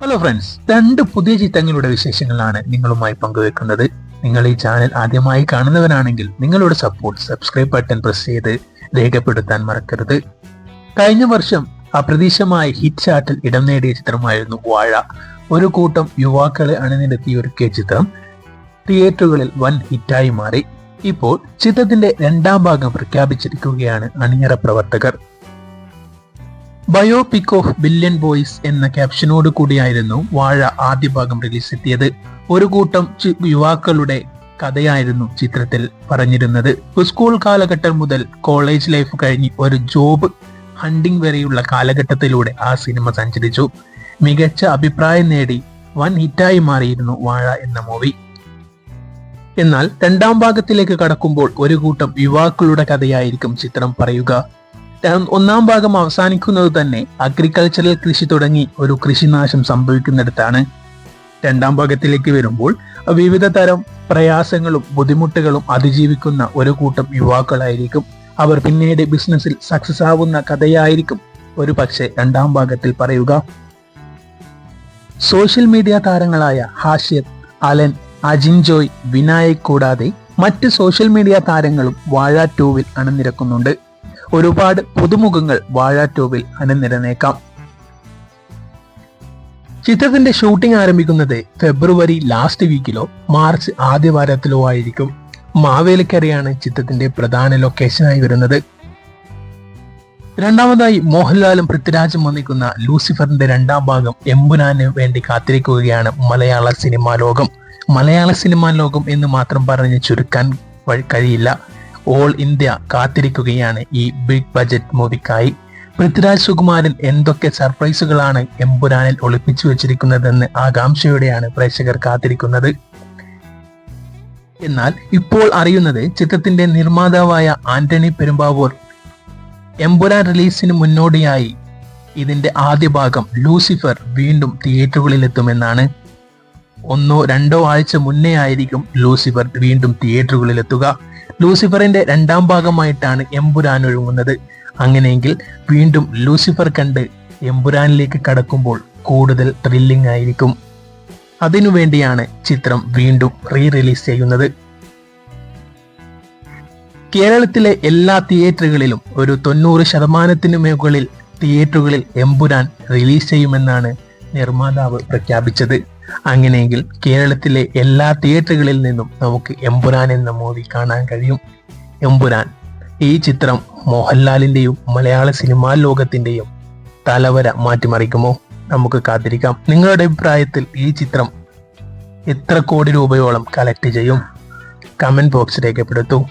Hello friends രണ്ട് പുതിയ ചിത്രങ്ങളുടെ വിശേഷങ്ങളാണ് നിങ്ങളുമായി പങ്കുവെക്കുന്നത്. നിങ്ങൾ ഈ ചാനൽ ആദ്യമായി കാണുന്നവരാണെങ്കിൽ നിങ്ങളുടെ സപ്പോർട്ട് സബ്സ്ക്രൈബ് ബട്ടൺ പ്രസ് ചെയ്ത് രേഖപ്പെടുത്താൻ മറക്കരുത്. കഴിഞ്ഞ വർഷം അപ്രതീക്ഷമായ ഹിറ്റ് ചാർട്ടിൽ ഇടം നേടിയ ചിത്രമായിരുന്നു വാഴ. ഒരു കൂട്ടം യുവാക്കളെ അണിനിരത്തി ഒരുക്കിയ ചിത്രം തിയേറ്ററുകളിൽ വൻ ഹിറ്റായി മാറി. ഇപ്പോൾ ചിത്രത്തിന്റെ രണ്ടാം ഭാഗം പ്രഖ്യാപിച്ചിരിക്കുകയാണ് അണിയറ പ്രവർത്തകർ ബയോപിക് ഓഫ് ബില്യൺ ബോയ്സ് എന്ന ക്യാപ്ഷനോട് കൂടിയായിരുന്നു വാഴ ആദ്യ ഭാഗം റിലീസ് എത്തിയത്. ഒരു കൂട്ടം യുവാക്കളുടെ കഥയായിരുന്നു ചിത്രത്തിൽ പറഞ്ഞിരുന്നത്. സ്കൂൾ കാലഘട്ടം മുതൽ കോളേജ് ലൈഫ് കഴിഞ്ഞ് ഒരു ജോബ് ഹണ്ടിങ് വരെയുള്ള കാലഘട്ടത്തിലൂടെ ആ സിനിമ സഞ്ചരിച്ചു. മികച്ച അഭിപ്രായം നേടി വൻ ഹിറ്റായി മാറിയിരുന്നു വാഴ എന്ന മൂവി എന്നാൽ രണ്ടാം ഭാഗത്തിലേക്ക് കടക്കുമ്പോൾ ഒരു കൂട്ടം യുവാക്കളുടെ കഥയായിരിക്കും ചിത്രം പറയുക. ഒന്നാം ഭാഗം അവസാനിക്കുന്നത് തന്നെ അഗ്രികൾച്ചറൽ കൃഷി തുടങ്ങി ഒരു കൃഷിനാശം സംഭവിക്കുന്നിടത്താണ്. രണ്ടാം ഭാഗത്തിലേക്ക് വരുമ്പോൾ വിവിധ തരം പ്രയാസങ്ങളും ബുദ്ധിമുട്ടുകളും അതിജീവിക്കുന്ന ഒരു കൂട്ടം യുവാക്കളായിരിക്കും. അവർ പിന്നീട് ബിസിനസ്സിൽ സക്സസ് ആവുന്ന കഥയായിരിക്കും ഒരു പക്ഷേ രണ്ടാം ഭാഗത്തിൽ പറയുക. സോഷ്യൽ മീഡിയ താരങ്ങളായ ഹാഷിയത് അലൻ അജിൻ ജോയ് വിനായക് കൂടാതെ മറ്റ് സോഷ്യൽ മീഡിയ താരങ്ങളും വാഴ ടൂവിൽ അണിനിരക്കുന്നുണ്ട്. ഒരുപാട് പുതുമുഖങ്ങൾ വാഴ ടൂവിൽ അണിനിരന്നേക്കാം ചിത്രത്തിന്റെ ഷൂട്ടിംഗ് ആരംഭിക്കുന്നത് ഫെബ്രുവരി ലാസ്റ്റ് വീക്കിലോ മാർച്ച് ആദ്യവാരത്തിലോ ആയിരിക്കും. മാവേലിക്കരയാണ് ചിത്രത്തിന്റെ പ്രധാന ലൊക്കേഷനായി വരുന്നത്. രണ്ടാമതായി മോഹൻലാലും പൃഥ്വിരാജും വന്നിക്കുന്ന ലൂസിഫറിന്റെ രണ്ടാം ഭാഗം എമ്പുനാന് വേണ്ടി കാത്തിരിക്കുകയാണ് മലയാള സിനിമാ ലോകം. മലയാള സിനിമാ ലോകം എന്ന് മാത്രം പറഞ്ഞ് ചുരുക്കാൻ കഴിയില്ല. ഓൾ ഇന്ത്യ കാത്തിരിക്കുകയാണ് ഈ ബിഗ് ബജറ്റ് മൂവിക്കായി പൃഥ്വിരാജ് സുകുമാരൻ എന്തൊക്കെ സർപ്രൈസുകളാണ് എമ്പുരാനിൽ ഒളിപ്പിച്ചു വെച്ചിരിക്കുന്നതെന്ന് ആകാംക്ഷയോടെയാണ് പ്രേക്ഷകർ കാത്തിരിക്കുന്നത്. എന്നാൽ ഇപ്പോൾ അറിയുന്നത് ചിത്രത്തിന്റെ നിർമ്മാതാവായ ആന്റണി പെരുമ്പാവൂർ. എമ്പുരാൻ റിലീസിന് മുന്നോടിയായി ഇതിന്റെ ആദ്യ ഭാഗം ലൂസിഫർ വീണ്ടും തിയേറ്ററുകളിൽ എത്തുമെന്നാണ് ഒന്നോ രണ്ടോ ആഴ്ച മുന്നേ ആയിരിക്കും ലൂസിഫർ വീണ്ടും തിയേറ്ററുകളിൽ എത്തുക ലൂസിഫറിന്റെ രണ്ടാം ഭാഗമായിട്ടാണ് എമ്പുരാൻ ഒഴുങ്ങുന്നത് അങ്ങനെയെങ്കിൽ വീണ്ടും ലൂസിഫർ കണ്ട് എമ്പുരാനിലേക്ക് കടക്കുമ്പോൾ കൂടുതൽ ത്രില്ലിംഗ് ആയിരിക്കും. അതിനുവേണ്ടിയാണ് ചിത്രം വീണ്ടും റീ റിലീസ് ചെയ്യുന്നത്. കേരളത്തിലെ എല്ലാ തിയേറ്ററുകളിലും ഒരു തൊണ്ണൂറ് ശതമാനത്തിന് മുകളിൽ തിയേറ്ററുകളിൽ എമ്പുരാൻ റിലീസ് ചെയ്യുമെന്നാണ് നിർമ്മാതാവ് പ്രഖ്യാപിച്ചത്. അങ്ങനെയെങ്കിൽ കേരളത്തിലെ എല്ലാ തിയേറ്ററുകളിൽ നിന്നും നമുക്ക് എമ്പുരാൻ എന്ന മൂവി കാണാൻ കഴിയും. എമ്പുരാൻ. ഈ ചിത്രം മോഹൻലാലിന്റെയും മലയാള സിനിമാ ലോകത്തിന്റെയും തലവര മാറ്റിമറിക്കുമോ? നമുക്ക് കാത്തിരിക്കാം. നിങ്ങളുടെ അഭിപ്രായത്തിൽ ഈ ചിത്രം എത്ര കോടി രൂപയോളം കളക്ട് ചെയ്യും? Comment box രേഖപ്പെടുത്തൂ.